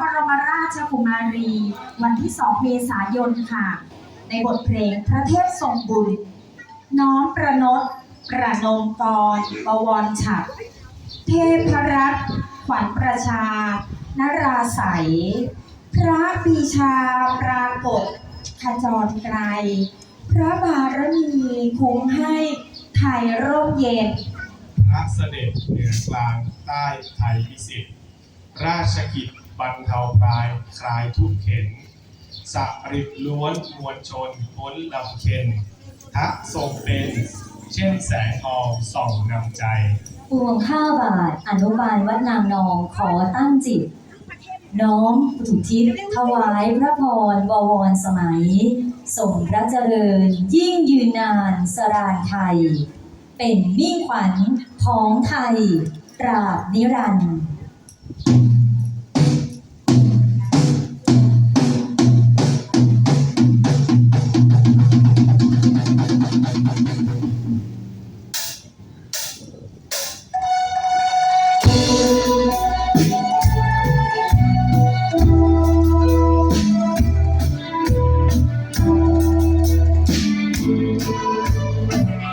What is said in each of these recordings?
บรมราชกุมารี วันที่ 2 เมษายนค่ะ ในบทเพลงพระเทพทรงบุญ น้อมประนตประนมกรบวรฉัตรเทพรัตนขวัญประชา นราใสยพระปีชาปรากฏขจรไกรพระบารมีคุ้มให้ไทยร่มเย็น พระเสด็จเหนือกลางใต้ไทยพิสิทธิราชกิจ บรรเทาปลายคลายทุกเข็นสัริบล้วนมวลชนพ้นลำเค็นทะทรงเป็นเช่นแสงทองส่องนำใจปวงข้าบาท อนุบาลวัดนางนองขอตั้งจิต น้อมอุทิศถวายพระพรบวรสมัย ส่งพระเจริญ ยิ่งยืนนานสรานไทย เป็นมิ่งขวัญของไทยตราบนิรันดร์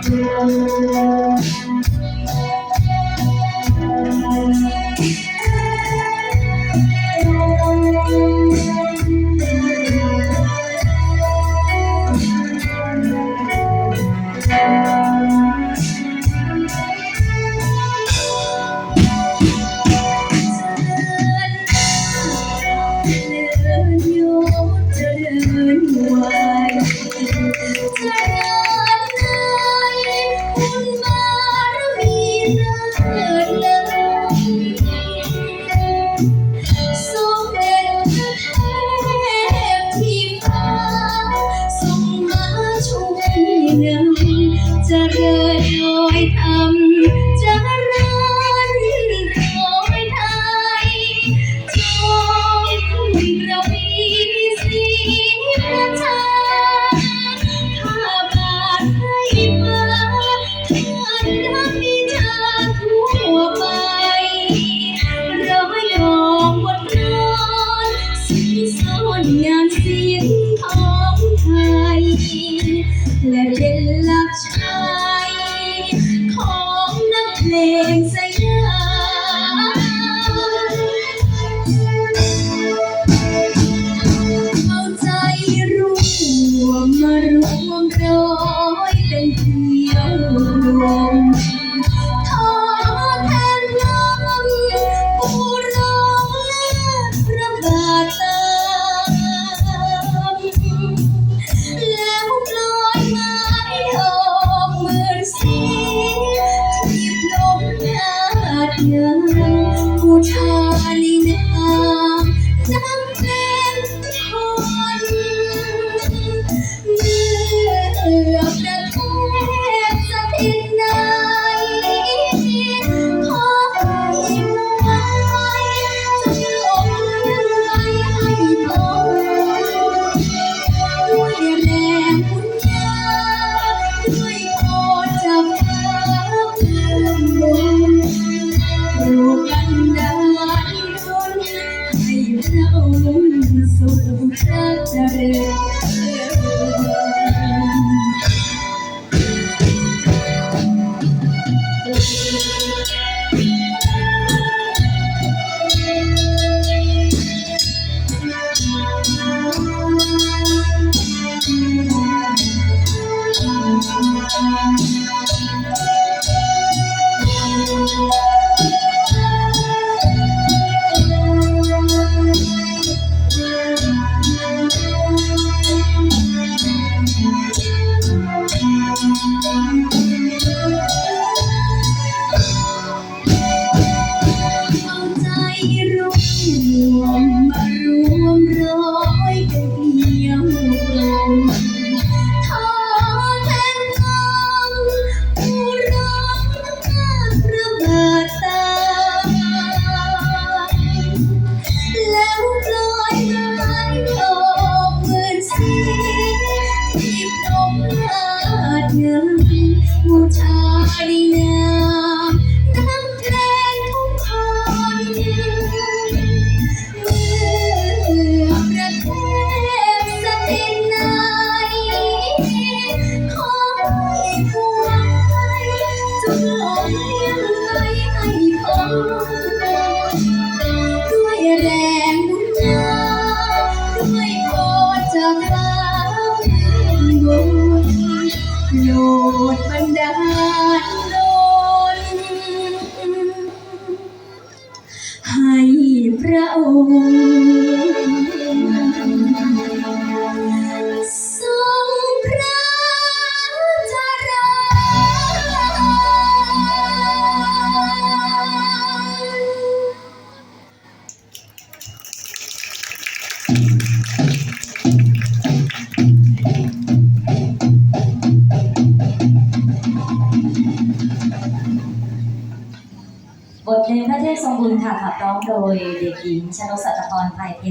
เจ งเวมมารวมร้อยเป็นเพียวรวมทอแทนลมผู้ร้องและพระบาทตามแล้วปล่อยไม้ดอกเหมือนสีที่ลมหาดเงินผู้ชายในนา ให้ Bye. rau คุณค่ะขับร้องโดยเด็กหญิงชนกสัตพรภัยเพชร